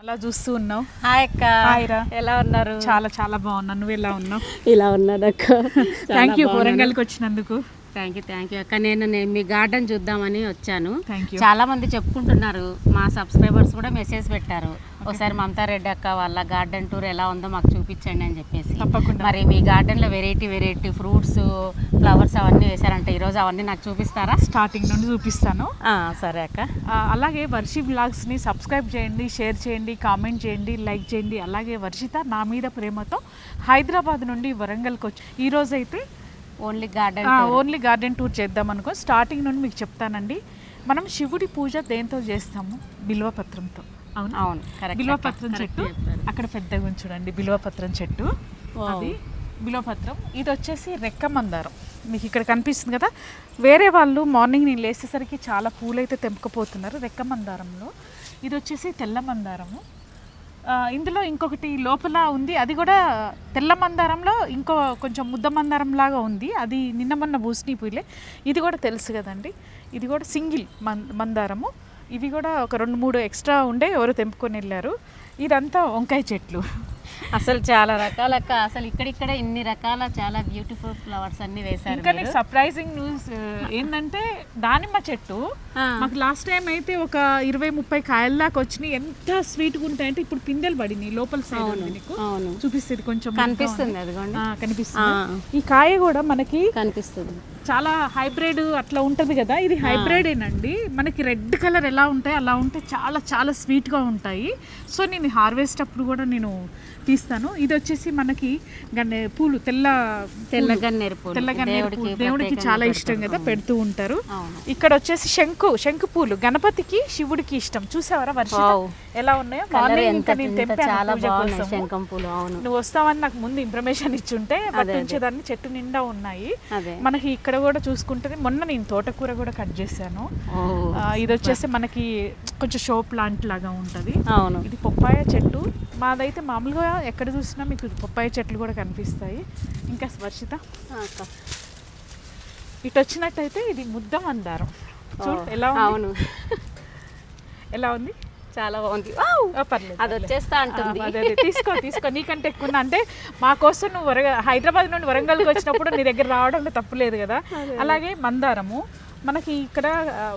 అలా చూస్తూ ఉన్నావు. హాయ్ అక్క. హాయ్ రా. ఎలా ఉన్నారు? చాలా చాలా బాగున్నాను నువ్వు ఎలా ఉన్నావు? ఇలా ఉన్నాను అక్క థ్యాంక్ యూ వరంగల్కి వచ్చినందుకు. థ్యాంక్ యూ థ్యాంక్ యూ అక్క నేను నేను మీ గార్డెన్ చూద్దామని వచ్చాను. చాలా మంది చెప్పుకుంటున్నారు మా సబ్స్క్రైబర్స్ కూడా మెసేజ్ పెట్టారు. ఒకసారి మమతా రెడ్డి అక్క వాళ్ళ గార్డెన్ టూర్ ఎలా ఉందో మాకు చూపించండి అని చెప్పేసి. తప్పకుండా. మరి మీ గార్డెన్లో వెరైటీ వెరైటీ ఫ్రూట్స్ ఫ్లవర్స్ అవన్నీ వేశారంట. ఈరోజు అవన్నీ నాకు చూపిస్తారా? స్టార్టింగ్ నుండి చూపిస్తాను. సరే అక్క. అలాగే వర్షి బ్లాగ్స్ని సబ్స్క్రైబ్ చేయండి షేర్ చేయండి కామెంట్ చేయండి లైక్ చేయండి. అలాగే వర్షిత నా మీద ప్రేమతో హైదరాబాద్ నుండి వరంగల్కి వచ్చి ఈ రోజు అయితే only garden only garden tour చేద్దాం అనుకో. స్టార్టింగ్ నుండి మీకు చెప్తానండి. మనం శివుడి పూజ దేంతో చేస్తాము? బిల్వపత్రంతో అవును? అవును బిల్వపత్రం చెట్టు. అక్కడ పెద్దగా ఉంది చూడండి బిల్వపత్రం చెట్టు. అది బిల్వపత్రం ఇది వచ్చేసి రెక్క మందారం. మీకు ఇక్కడ కనిపిస్తుంది కదా? వేరే వాళ్ళు మార్నింగ్ నేను లేచేసరికి చాలా పూలు అయితే తెంపకపోతున్నారు రెక్క మందారంలో. ఇది వచ్చేసి తెల్ల మందారము. ఇందులో ఇంకొకటి లోపల ఉంది. అది కూడా తెల్ల మందారంలో ఇంకో కొంచెం ముద్ద మందారం లాగా ఉంది. అది నిన్న మొన్న బూస్ని పూలే. ఇది కూడా తెలుసు కదండి. ఇది కూడా సింగిల్ మం మందారము. ఇవి కూడా ఒక రెండు మూడు ఎక్స్ట్రా ఉండే ఎవరు తెంపుకొని వెళ్ళారు. ఇదంతా వంకాయ చెట్లు. అసలు చాలా రకాల అసలు ఇక్కడిక్కడ ఇన్ని రకాల చాలా బ్యూటిఫుల్ ఫ్లవర్స్ అన్ని వేశారు ఇంకా నీకు సర్ప్రైజింగ్ న్యూస్ ఏంటంటే దానిమ్మ చెట్టు. మాకు లాస్ట్ టైం అయితే ఒక ఇరవై ముప్పై కాయల దాకా వచ్చినాయి. ఎంత స్వీట్గా ఉంటాయంటే ఇప్పుడు పిందెలు పడినాయి లోపల సైడ్ ఉంది నీకు. చూపిస్తుంది కొంచెం కనిపిస్తుంది అదిగోండి. ఆ, కనిపిస్తుంది. ఈ కాయ కూడా మనకి కనిపిస్తుంది. చాలా హైబ్రిడ్ అట్లా ఉంటది కదా ఇది హైబ్రిడ్ ఏనండి. మనకి రెడ్ కలర్ ఎలా ఉంటాయి అలా ఉంటే చాలా చాలా స్వీట్గా ఉంటాయి. సో నేను హార్వెస్ట్ అప్పుడు కూడా నేను తీస్తాను. ఇది వచ్చేసి మనకి గన్నే పూలు తెల్ల తెల్ల గన్నేరు పూలు. తెల్ల గన్నేరు దేవుడికి పూలు. దేవుడికి చాలా ఇష్టం కదా పెడుతూ ఉంటారు. ఇక్కడ వచ్చేసి శంకు శంకు పూలు. గణపతికి శివుడికి ఇష్టం. చూసావరా వర్ష. ఎలా ఉన్నాయో? మార్నింగ్ ఇంకా నేను తెంపాను పూజ. శంఖం పూలు అవును. నువ్వు వస్తావని నాకు ముందు ఇన్ఫర్మేషన్ ఇచ్చుంటే. ఉంచేదాన్ని చెట్టు నిండా ఉన్నాయి. మనకి ఇక్కడ కూడా చూసుకుంటే మొన్న నేను తోటకూర కూడా కట్ చేశాను. ఇది వచ్చేసి మనకి కొంచెం షో ప్లాంట్ లాగా ఉంటుంది. అవును. ఇది పప్పాయ చెట్టు. మాదైతే మామూలుగా ఎక్కడ చూసినా మీకు పప్పాయ చెట్లు కూడా కనిపిస్తాయి. ఇంకా అక్క. ఇటు వచ్చినట్టయితే ఇది ముద్ద మందారం. చూడు ఎలా ఉంది? అవును. ఎలా ఉంది? చాలా బాగుంది. పర్లేదు అది వచ్చేస్తా అంటుంది. అదే. తీసుకో తీసుకో. నీకంటే ఎక్కువ? అంటే మా కోసం నువ్వు వరగ హైదరాబాద్ నుండి వరంగల్కి వచ్చినప్పుడు నీ దగ్గర రావడంలో తప్పులేదు కదా. అలాగే మందారము. మనకి ఇక్కడ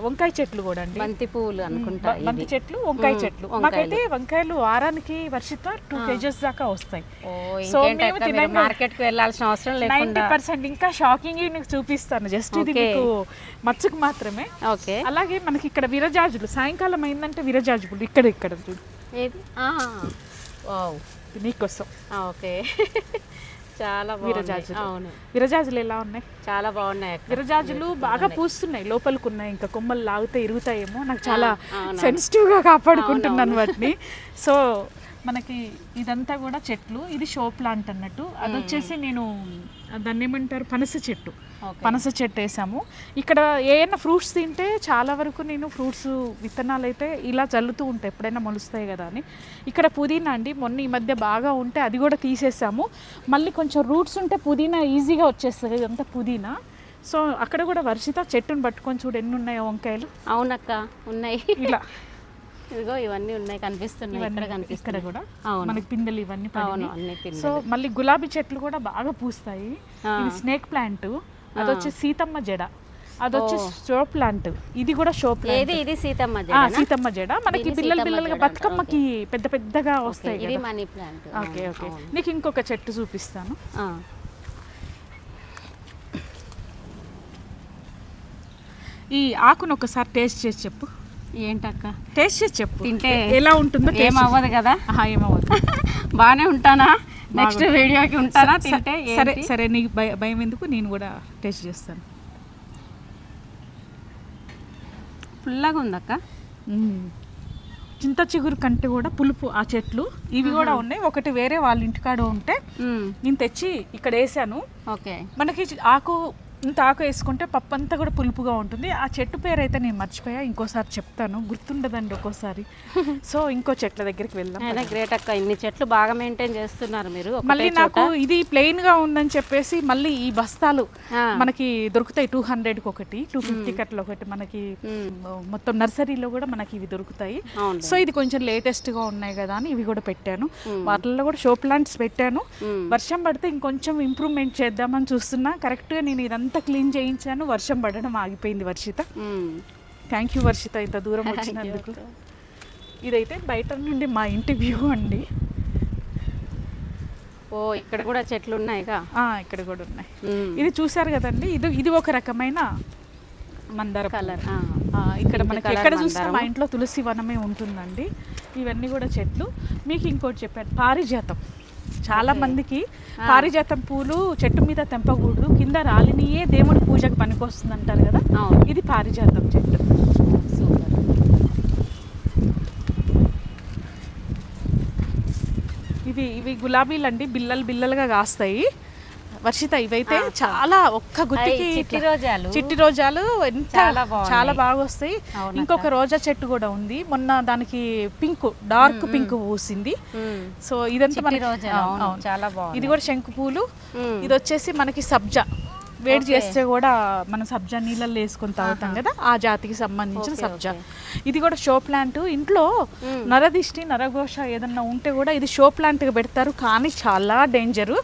వంకాయ చెట్లు కూడా అండి. బంతి పువ్వులు అనుకుంటా బంతి. చెట్లు వంకాయ చెట్లు. మాకైతే వంకాయలు వారానికి వర్షిత టూ కేజెస్ దాకా వస్తాయి. సో మేము మార్కెట్కి వెళ్ళాల్సిన అవసరం నైన్టీ పర్సెంట్ ఇంకా షాకింగ్ నీకు చూపిస్తాను. జస్ట్ ఇది. మీకు మచ్చుకు మాత్రమే. ఓకే. అలాగే మనకి ఇక్కడ విరజాజులు సాయంకాలం అయిందంటే విరజాజులు ఇక్కడ ఇక్కడ. చూడు నీకోసం ఓకే. చాలా. విరజాజులు. అవును. విరజాజులు ఎలా ఉన్నాయి? చాలా బాగున్నాయి విరజాజులు బాగా పూస్తున్నాయి. లోపలికి ఉన్నాయి ఇంకా కొమ్మలు లాగితే ఇరుగుతాయేమో. నాకు చాలా అవును. సెన్సిటివ్గా కాపాడుకుంటున్నాను వాటిని. సో మనకి ఇదంతా కూడా చెట్లు. ఇది షో ప్లాంట్ అన్నట్టు. అది వచ్చేసి నేను దాన్ని ఏమంటారు? పనస చెట్టు. పనస చెట్టు వేసాము. ఇక్కడ ఏమైనా ఫ్రూట్స్ తింటే చాలా వరకు నేను ఫ్రూట్స్ విత్తనాలు అయితే ఇలా చల్లుతూ ఉంటాయి. ఎప్పుడైనా మొలుస్తాయి కదా అని. ఇక్కడ పుదీనా అండి. మొన్న ఈ మధ్య బాగా ఉంటే అది కూడా తీసేసాము. మళ్ళీ కొంచెం రూట్స్ ఉంటే పుదీనా ఈజీగా వచ్చేస్తుంది. ఇదంతా పుదీనా. సో అక్కడ కూడా వర్షిత చెట్టును పట్టుకొని చూడు ఎన్ని ఉన్నాయో వంకాయలు. అవునక్క ఉన్నాయి. ఇలా. ఇదిగో ఇవన్నీ ఉన్నాయి కనిపిస్తున్నాయి ఇక్కడ ఇక్కడ కనిపిస్తున్నాయి. కూడా. అవును. మనకి పిందెలు ఇవన్నీ అవును పడినాయి. అన్ని పిండి సో మళ్ళీ గులాబీ చెట్లు కూడా బాగా పూస్తాయి. ఆ. ఇది స్నేక్ ప్లాంట్ అది వచ్చి సీతమ్మ జడ. అది వచ్చి షో ప్లాంట్. ఇది కూడా షో ప్లాంట్. ఏది? ఇది సీతమ్మ ఆ, జడనా? సీతమ్మ జడ. మనకి దీన్ని సీతమ్మ జడ. బతుకమ్మకి పెద్ద పెద్దగా ఓకే, వస్తాయి ఇది కదా. Money plant. Okay okay. నీకు ఇంకొక చెట్టు చూపిస్తాను. ఈ ఆకును ఒకసారి టేస్ట్ చేసి చెప్పు. ఏంటక్క? టేస్ట్ చేసి చెప్పు. తింటే ఎలా ఉంటుందో taste ఏం అవ్వదు కదా? ఏమవ్వదు బాగానే ఉంటానా? నెక్స్ట్ వీడియోకి ఉంటానా? తింటే సరే? సరే నీకు భయ- ఎందుకు? నేను కూడా టేస్ట్ చేస్తాను. పుల్లగా ఉందక్క. చింత చిగురు కంటే కూడా పులుపు ఆ చెట్లు. ఇవి కూడా ఉన్నాయి. ఒకటి వేరే వాళ్ళ ఇంటికాడ ఉంటే. నేను తెచ్చి ఇక్కడ వేసాను. ఓకే. మనకి ఆకు ఇంత ఆకు వేసుకుంటే పప్పు అంతా కూడా పులుపుగా ఉంటుంది. ఆ చెట్టు పేరు అయితే నేను మర్చిపోయా ఇంకోసారి చెప్తాను. గుర్తుండదండి ఒక్కోసారి. సో ఇంకో చెట్ల దగ్గరికి వెళ్దాం గ్రేట్ అక్క ఇన్ని చెట్లు బాగా మెయింటైన్ చేస్తున్నారు మీరు. మళ్ళీ. నాకు ఇది ప్లెయిన్గా ఉందని చెప్పేసి మళ్ళీ ఈ బస్తాలు. మనకి దొరుకుతాయి టూ హండ్రెడ్కి ఒకటి టూ ఫిఫ్టీ కట్ల ఒకటి మనకి మొత్తం నర్సరీలో కూడా మనకి ఇవి దొరుకుతాయి. సో ఇది కొంచెం లేటెస్ట్గా ఉన్నాయి కదా అని ఇవి కూడా పెట్టాను. వాటిల్లో కూడా షో ప్లాంట్స్ పెట్టాను. వర్షం పడితే ఇంకొంచెం ఇంప్రూవ్మెంట్ చేద్దామని చూస్తున్నా. కరెక్ట్గా నేను ఇదంతా క్లీన్ చేయించాను. వర్షం పడడం ఆగిపోయింది వర్షిత. థ్యాంక్ యూ వర్షిత ఇంత దూరం వచ్చినందుకు. ఇదైతే బయట నుండి మా ఇంటి వ్యూ అండి. ఓ ఇక్కడ కూడా చెట్లు ఉన్నాయిగా? ఇక్కడ కూడా ఉన్నాయి. ఇది చూసారు కదండి? ఇది ఇది ఒక రకమైన మందార. కలర్ ఇక్కడ మనకి ఎక్కడ చూసినా మందారము. మా ఇంట్లో తులసి వనమే ఉంటుందండి. ఇవన్నీ కూడా చెట్లు. మీకు ఇంకోటి చెప్పాను. పారిజాతం. చాలా మందికి పారిజాతం పూలు చెట్టు మీద తెంపకూడదు కింద రాలినియే దేవుడి పూజకు పనికొస్తుంది అంటారు కదా ఇది పారిజాతం చెట్టు. సూపర్. ఇవి ఇవి గులాబీలు అండి బిల్లలు బిల్లలుగా కాస్తాయి. వర్షిత ఇవైతే చాలా ఒక్క గుత్తికి చిట్టి రోజాలు. చిట్టి రోజాలు ఎంత చాలా బాగా వస్తాయి. ఇంకొక రోజా చెట్టు కూడా ఉంది మొన్న దానికి పింక్ డార్క్ పింక్ పూసింది. సో ఇదంతా మనకి. ఇది కూడా శంకు పూలు. ఇది వచ్చేసి మనకి సబ్జా వేడి చేస్తే కూడా మనం సబ్జా నీళ్ళల్లో వేసుకొని తాగుతాం కదా ఆ జాతికి సంబంధించిన సబ్జా. ఇది కూడా షో ప్లాంట్. ఇంట్లో మ్మ్. నరదిష్టి నరఘోష ఏదన్నా ఉంటే కూడా ఇది షో ప్లాంట్గా పెడతారు కానీ చాలా డేంజర్.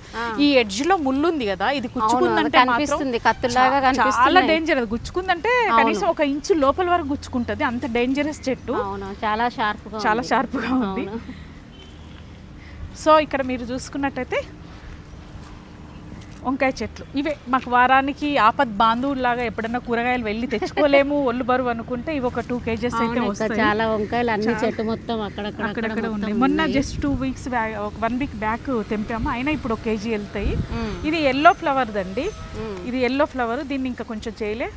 ఈ ఎడ్జ్లో ముళ్ళు ఉంది కదా ఇది గుచ్చుకుందంటే కనిపిస్తుంది, చాలా. డేంజర్ అది. గుచ్చుకుందంటే కనీసం ఒక ఇంచు లోపల వరకు గుచ్చుకుంటది అంత డేంజరస్ చెట్టు. చాలా షార్ప్ చాలా. షార్ప్గా ఉంది. సో ఇక్కడ మీరు చూసుకున్నట్టయితే వంకాయ చెట్లు. ఇవే మాకు వారానికి ఆపద్ బాంధవులాగా ఎప్పుడన్నా కూరగాయలు వెళ్ళి తెచ్చుకోలేము ఒళ్ళు బరువు అనుకుంటే ఇవి ఒక టూ కేజెస్ అయితే వస్తాయి. చాలా వంకాయలు అన్ని చెట్టు మొత్తం అక్కడక్కడ అక్కడక్కడ ఉన్నాయి. మొన్న just two weeks one week back తెంపాము. అయినా ఇప్పుడు ఒక కేజీ వెళ్తాయి. ఇది ఎల్లో ఫ్లవర్ దండి. ఇది ఎల్లో ఫ్లవర్ దీన్ని ఇంకా కొంచెం చేయలే.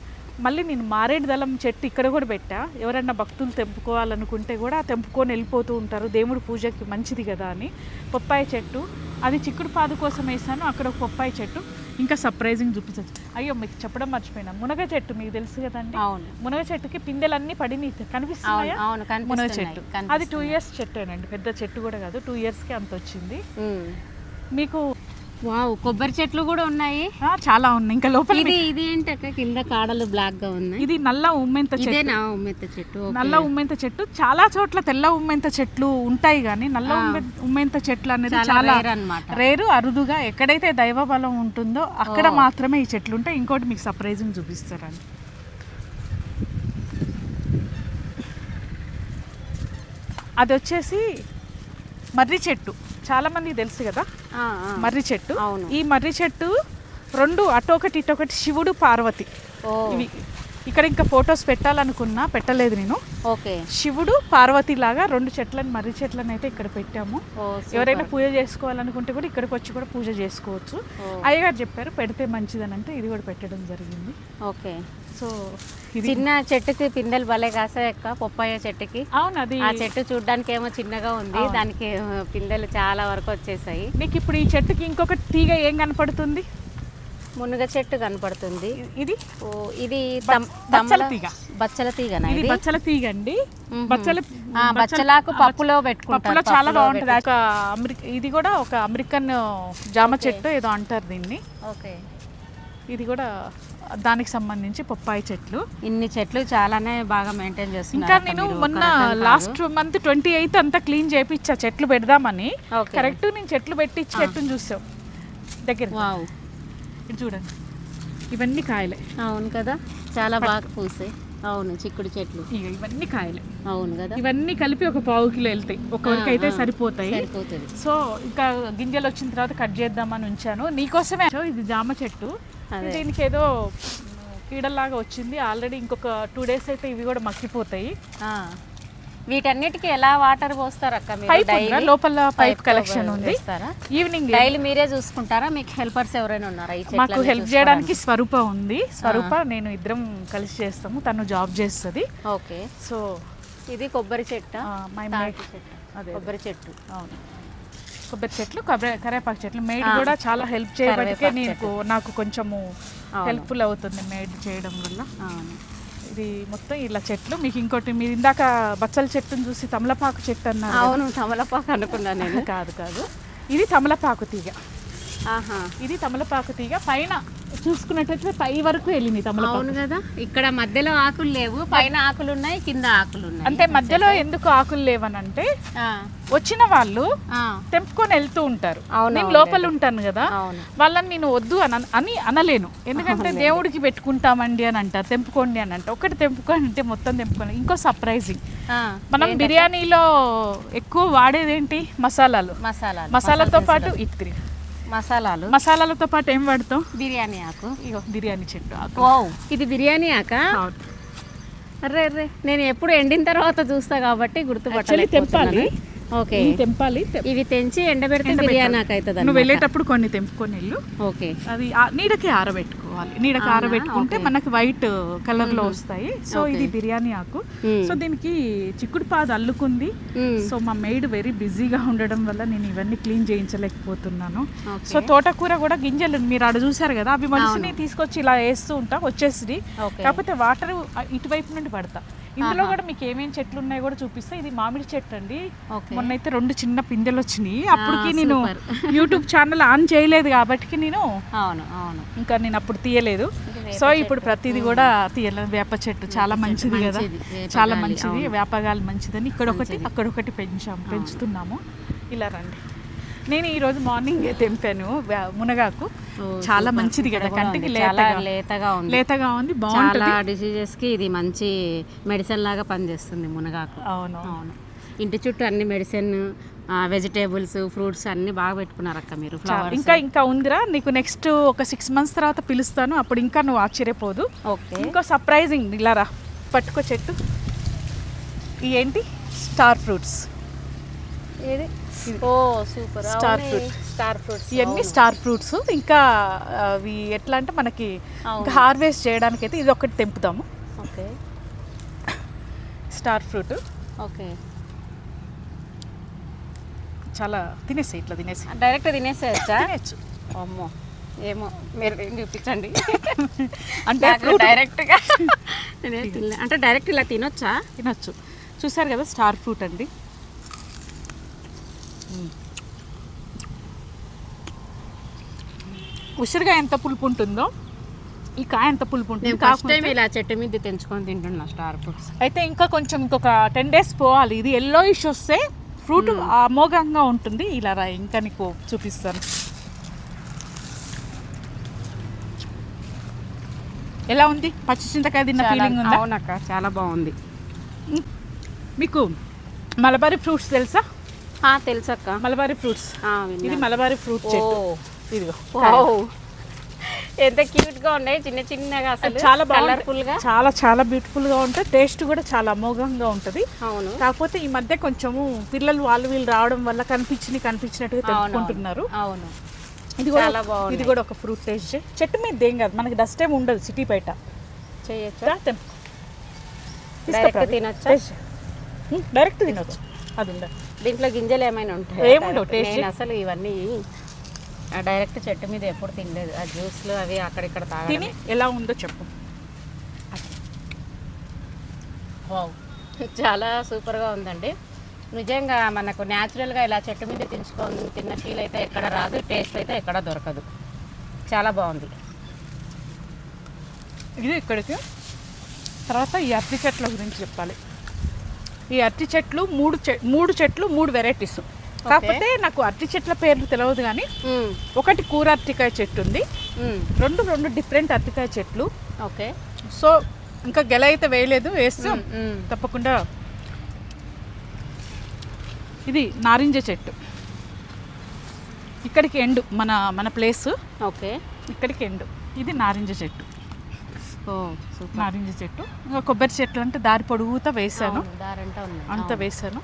మళ్ళీ నేను మారేడు దళం చెట్టు ఇక్కడ కూడా పెట్టా. ఎవరైనా భక్తులు తెంపుకోవాలనుకుంటే కూడా తెంపుకొని వెళ్ళిపోతూ ఉంటారు. దేవుడి పూజకి మంచిది కదా అని. పప్పాయ చెట్టు. అది చిక్కుడు పాదు కోసం వేసాను. అక్కడ ఒక పప్పాయ చెట్టు. ఇంకా సర్ప్రైజింగ్ చూపించచ్చు. అయ్యో మీకు చెప్పడం మర్చిపోయినా. మునగ చెట్టు మీకు తెలుసు కదండి? అవును. మునగ చెట్టుకి పిందెలన్నీ పడి కనిపిస్తున్నాయా? మునగ చెట్టు. అది. టూ ఇయర్స్ చెట్టేనండి. పెద్ద చెట్టు కూడా కాదు. టూ ఇయర్స్కి అంత వచ్చింది. మీకు వావ్ కొబ్బరి చెట్లు కూడా ఉన్నాయి. చాలా ఉన్నాయి. ఇంకా లోపల ఇది ఇది ఏంటక్క కింద కాడలు బ్లాక్గా ఉన్నాయి. ఇది నల్ల ఉమ్మెంత చెట్టు. ఇదేనా ఉమ్మెత్త చెట్టు. నల్ల ఉమ్మెంత చెట్టు. చాలా చోట్ల తెల్ల ఉమ్మెంత చెట్లు ఉంటాయి కానీ నల్ల ఉమ్మె- ఉమ్మెంత చెట్లు అనేది చాలా అన్నమాట. రేరు అరుదుగా ఎక్కడైతే దైవ బలం ఉంటుందో అక్కడ మాత్రమే ఈ చెట్లు ఉంటాయి. ఇంకోటి మీకు సర్ప్రైజింగ్ చూపిస్తారండి అది వచ్చేసి మర్రి చెట్టు. చాలా మందికి తెలుసు కదా. మర్రి చెట్టు. ఈ మర్రి చెట్టు రెండు అటొకటి ఇటొకటి శివుడు పార్వతి ఇవి ఇక్కడ ఇంకా ఫొటోస్ పెట్టాలనుకున్నా పెట్టలేదు నేను. ఓకే. శివుడు పార్వతి లాగా రెండు చెట్లను మర్రి చెట్లను అయితే ఇక్కడ పెట్టాము. ఎవరైనా పూజ చేసుకోవాలనుకుంటే కూడా ఇక్కడికి వచ్చి కూడా పూజ చేసుకోవచ్చు. అయ్యగారు చెప్పారు పెడితే మంచిదని అంటే ఇది కూడా పెట్టడం జరిగింది. ఓకే. సో ఇది చిన్న చెట్టుకి పిందెలు భలే కాసాయి అక్క పప్పాయ చెట్టుకి. అవును అది ఆ చెట్టు చూడడానికి ఏమో చిన్నగా ఉంది దానికి పిందెలు చాలా వరకు వచ్చేసాయి. మీకు ఇప్పుడు ఈ చెట్టుకి ఇంకొక తీగ ఏం కనపడుతుంది? మునగ చెట్టు కనపడుతుంది. ఇది? ఓ ఇది బచ్చల తీగ. బచ్చల తీగనా ఇది బచ్చల తీగ అండి. బచ్చల బచ్చలాకు పప్పులో పెట్టుకుంటారు చాలా బాగుంటుంది. ఒక అమెరికా ఇది కూడా ఒక అమెరికన్ జామ చెట్టు ఏదో అంటారు దీన్ని. ఓకే. ఇది కూడా దానికి సంబంధించి పప్పాయి చెట్లు. ఇన్ని చెట్లు చాలానే బాగా మెయింటైన్ చేస్తున్నారు ఇంకా నేను. మొన్న. లాస్ట్ మంత్ ట్వంటీ ఎయిత్ అంతా క్లీన్ చేయించా చెట్లు పెడదామని. కరెక్ట్ నేను చెట్లు పెట్టి చెట్టుని చూసాం దగ్గర. ఇది చూడండి. ఇవన్నీ కాయలే. అవును కదా? చాలా బాగా పూసాయి. అవును చిక్కుడు చెట్లు. ఇవన్నీ కాయలే. అవును కదా? ఇవన్నీ కలిపి ఒక పావు కిలో వెళ్తాయి. ఒక్కొక్కరికి అయితే సరిపోతాయి. సరిపోతుంది సో ఇంకా గింజలు వచ్చిన తర్వాత కట్ చేద్దామని ఉంచాను. నీకోసమే. ఇది జామ చెట్టు. దీనికి ఏదో కీడలాగా వచ్చింది. ఆల్రెడీ ఇంకొక టూ డేస్ అయితే ఇవి కూడా మక్కిపోతాయి. వీటన్నిటికి ఎలా వాటర్ పోస్తారు అక్క మీరు? లోపల పైప్ కలెక్షన్ ఉంది. ఈవినింగ్ డైలీ మీరే చూసుకుంటారా? మీకు హెల్పర్స్ ఎవరైనా ఉన్నారా మాకు హెల్ప్ చేయడానికి స్వరూప ఉంది. స్వరూప నేను ఇద్దరం కలిసి చేస్తాము. తను జాబ్ చేస్తుంది. ఓకే. సో ఇది కొబ్బరి చెట్టు కొబ్బరి చెట్టు. అవును. కొబ్బరి చెట్లు కొబ్బరి కరేపాకు చెట్లు. మెయిడ్ కూడా చాలా హెల్ప్ చేయబట్టికే కరివేపాకు నీకు కొంచెము. హెల్ప్ఫుల్ అవుతుంది మేడ్ చేయడం వల్ల. అవును. ఇది మొత్తం ఇలా చెట్లు. మీకు ఇంకోటి మీరు ఇందాక బచ్చల చెట్టును చూసి తమలపాకు చెట్టు అన్నారు. అవును తమలపాకు అనుకున్నా నేను. కాదు కాదు. ఇది తమలపాకు తీగ. ఆహా. ఇది తమలపాకు తీగ. పైన చూసుకున్నట్టయితే పై వరకు వెళ్ళింది తమలపాకు. అవును కదా? ఇక్కడ మధ్యలో ఆకులు లేవు పైన ఆకులు ఉన్నాయి కింద ఆకులు ఉన్నాయి. అంటే మధ్యలో ఎందుకు ఆకులు లేవనంటే వచ్చిన వాళ్ళు తెంపుకొని వెళ్తూ ఉంటారు. నేను. లోపల ఉంటాను కదా. వాళ్ళని నేను వద్దు అని అని అనలేను. ఎందుకంటే దేవుడికి పెట్టుకుంటామండి అని అంటారు. తెంపుకోండి అని అంటారు. ఒకటి తెంపుకోండి అంటే మొత్తం తెంపుకోండి ఇంకో సర్ప్రైజింగ్ మనం బిర్యానీలో ఎక్కువ వాడేది ఏంటి మసాలాలు. మసాలాలు. మసాలాతో పాటు ఇత్రి మసాలాలు. మసాలాలతో పాటు ఏం వాడతాం బిర్యానీ ఆకు. ఇగో. బిర్యానీ చెట్టు ఆకు. ఓ ఇది బిర్యానీ ఆక. అర్రే అర్రే. నేను ఎప్పుడు ఎండిన తర్వాత చూస్తా కాబట్టి గుర్తుపట్టాలి తెంపాలి. ఓకే. తెంపాలి. ఇవి తెంచి ఎండబెడితే బిర్యానీ అవుతుంది నువ్వు వెళ్ళేటప్పుడు కొన్ని తెంపుకొని వెళ్ళు. ఓకే. అది నీడకి ఆరబెట్టుకోవాలి. నీడకి ఆరబెట్టుకుంటే మనకి వైట్ కలర్లో వస్తాయి. సో ఇది బిర్యానీ ఆకు. సో దీనికి చిక్కుడు పాదు అల్లుకుంది. సో మా మెయిడ్ వెరీ బిజీగా ఉండడం వల్ల నేను ఇవన్నీ క్లీన్ చేయించలేకపోతున్నాను. సో తోటకూర కూడా గింజలు మీరు ఆడ చూసారు కదా అవి మనిషిని తీసుకొచ్చి ఇలా వేస్తూ ఉంటాం వచ్చేసి. కాకపోతే వాటర్ ఇటువైపు నుండి పడతా. ఇందులో కూడా మీకు ఏమేమి చెట్లు ఉన్నాయో కూడా చూపిస్తే. ఇది మామిడి చెట్టు అండి. మొన్నైతే రెండు చిన్న పిందెలు వచ్చినాయి. అప్పటికి నేను. యూట్యూబ్ ఛానల్ ఆన్ చేయలేదు కాబట్టి నేను అవును అవును. ఇంకా నేను అప్పుడు తీయలేదు. సో ఇప్పుడు ప్రతిదీ కూడా తీయలేదు. వేప చెట్టు చాలా మంచిది కదా. చాలా మంచిది. వేపగాలి మంచిదని ఇక్కడ ఒకటి అక్కడ ఒకటి పెంచాము పెంచుతున్నాము. ఇలా రండి. నేను ఈ రోజు మార్నింగ్ తెంపాను? మునగాకు. చాలా. మంచిది కదా కంటికి లేతగా. ఉంది. లేతగా ఉంది చాలా బాగుంటుంది. డిసీజెస్కి ఇది మంచి మెడిసిన్ లాగా పనిచేస్తుంది మునగాకు. అవును. అవును. ఇంటి చుట్టూ అన్ని మెడిసిన్ వెజిటేబుల్స్ ఫ్రూట్స్ అన్ని బాగా పెట్టుకున్నారు అక్క మీరు. ఫ్లవర్స్ ఇంకా ఇంకా ఉందిరా నీకు నెక్స్ట్ ఒక సిక్స్ మంత్స్ తర్వాత పిలుస్తాను. అప్పుడు ఇంకా నువ్వు ఆశ్చర్యపోదు. ఓకే. ఇంకో సర్ప్రైజింగ్ ఇలా రా. పట్టుకో చెట్టు. ఏంటి స్టార్ ఫ్రూట్స్. ఏది? ఓ super. Star fruit. Star fruits ఇవన్నీ స్టార్ ఫ్రూట్స్ ఇంకా అవి ఎట్లా అంటే మనకి హార్వెస్ట్ చేయడానికి అయితే ఇది ఒకటి తెంపుతాము ఓకే. Star fruit okay. చాలా తినేసి ఇట్లా తినేసి డైరెక్ట్ తినేసేయచ్చా? తినేచ్చు అమ్మో. ఏమో మీరు ఏం చూపించండి. అంటే ఫ్రూట్ డైరెక్ట్గా. అంటే డైరెక్ట్ ఇలా తినొచ్చా? తినొచ్చు. చూసారు కదా స్టార్ ఫ్రూట్ అండి. ఉసిరిగా ఎంత పులుపు ఉంటుందో ఈ కాయ ఎంత పులుపు ఉంటుంది నేను ఫస్ట్ టైం కాకపోతే ఇలా చెట్టు మీద తెంచుకొని తింటున్నా స్టార్ ఫ్రూట్స్. అయితే ఇంకా కొంచెం ఇంకొక టెన్ డేస్ పోవాలి. ఇది ఎల్లో ఇష్ వస్తే ఫ్రూట్ అమోఘంగా ఉంటుంది. ఇలా రా ఇంకా నీకు చూపిస్తాను. ఎలా ఉంది? పచ్చి చింతకాయ తిన్న ఫీలింగ్ ఉందా? అవునక్క చాలా బాగుంది. మీకు మలబారీ ఫ్రూట్స్ తెలుసా? తెలుసక్క. మలబారీ ఫ్రూట్స్. ఇది. మలబారీ ఫ్రూట్ చెట్టు. ఇదిగో. ఎంత క్యూట్గా ఉన్నాయి చిన్న చిన్నగా అసలు చాలా కలర్ఫుల్గా చాలా చాలా బ్యూటిఫుల్గా ఉంటుంది టేస్ట్ కూడా చాలా అమోఘంగా ఉంటుంది. అవును. కాకపోతే ఈ మధ్య కొంచెము పిల్లలు వాళ్ళు వీళ్ళు రావడం వల్ల కనిపించి కనిపించినట్టుగా అవును, తెంపుకుంటున్నారు అవును. ఇది కూడా. ఇది కూడా ఒక ఫ్రూట్ టేస్ట్. చెట్టు మీద ఏం కాదు. మనకి డస్ట్ ఏమి ఉండదు సిటీ బయట. చేయొచ్చా. డైరెక్ట్. తినొచ్చా? డైరెక్ట్ తినొచ్చు. అది ఉండదు. దీంట్లో గింజలు ఏమైనా ఉంటాయి. నేను అసలు ఇవన్నీ డైరెక్ట్ చెట్టు మీద ఎప్పుడు తినలేదు. ఆ జ్యూస్లు అవి అక్కడిక్కడ తాగడమే. ఎలా ఉందో చెప్పు. చాలా సూపర్గా ఉందండి. నిజంగా మనకు న్యాచురల్గా ఇలా చెట్టు మీద తించుకొని తిన్న ఫీల్ అయితే ఎక్కడ రాదు టేస్ట్ అయితే ఎక్కడ దొరకదు. చాలా బాగుంది. ఇది ఇక్కడికి. తర్వాత ఈ అరటి చెట్ల గురించి చెప్పాలి. ఈ అరటి చెట్లు మూడు మూడు చెట్లు మూడు వెరైటీస్. కాకపోతే నాకు అరటి చెట్ల పేర్లు తెలియదు కానీ. ఒకటి కూర అరటికాయ చెట్టు ఉంది. రెండు రెండు డిఫరెంట్ అరటికాయ చెట్లు. ఓకే. సో ఇంకా గెల అయితే వేయలేదు వేస్తాం. తప్పకుండా ఇది నారింజ చెట్టు. ఇక్కడికి ఎండు మన మన ప్లేస్. ఓకే. ఇక్కడికి ఎండు. ఇది నారింజ చెట్టు. నారింజ చెట్టు. ఇంకా కొబ్బరి చెట్లు అంటే దారి పొడుగుతా వేసాను అంత. వేసాను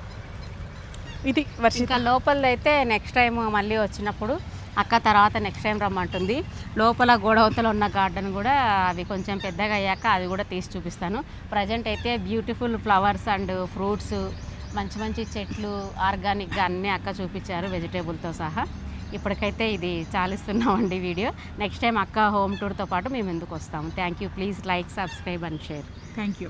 ఇది వర్షిత ఇంకా లోపలైతే నెక్స్ట్ టైం మళ్ళీ వచ్చినప్పుడు అక్క తర్వాత నెక్స్ట్ టైం రమ్మంటుంది. లోపల గోడవతలు ఉన్న గార్డెన్ కూడా అవి కొంచెం పెద్దగా అయ్యాక అది కూడా తీసి చూపిస్తాను. ప్రజెంట్ అయితే బ్యూటిఫుల్ ఫ్లవర్స్ అండ్ ఫ్రూట్స్ మంచి మంచి చెట్లు ఆర్గానిక్గా అన్నీ అక్క చూపించారు వెజిటేబుల్తో సహా. ఇప్పటికైతే ఇది చాలిస్తున్నామండి వీడియో. నెక్స్ట్ టైం అక్క హోమ్ టూర్తో పాటు మేము ఎందుకు వస్తాము? Thank you please like subscribe and share thank you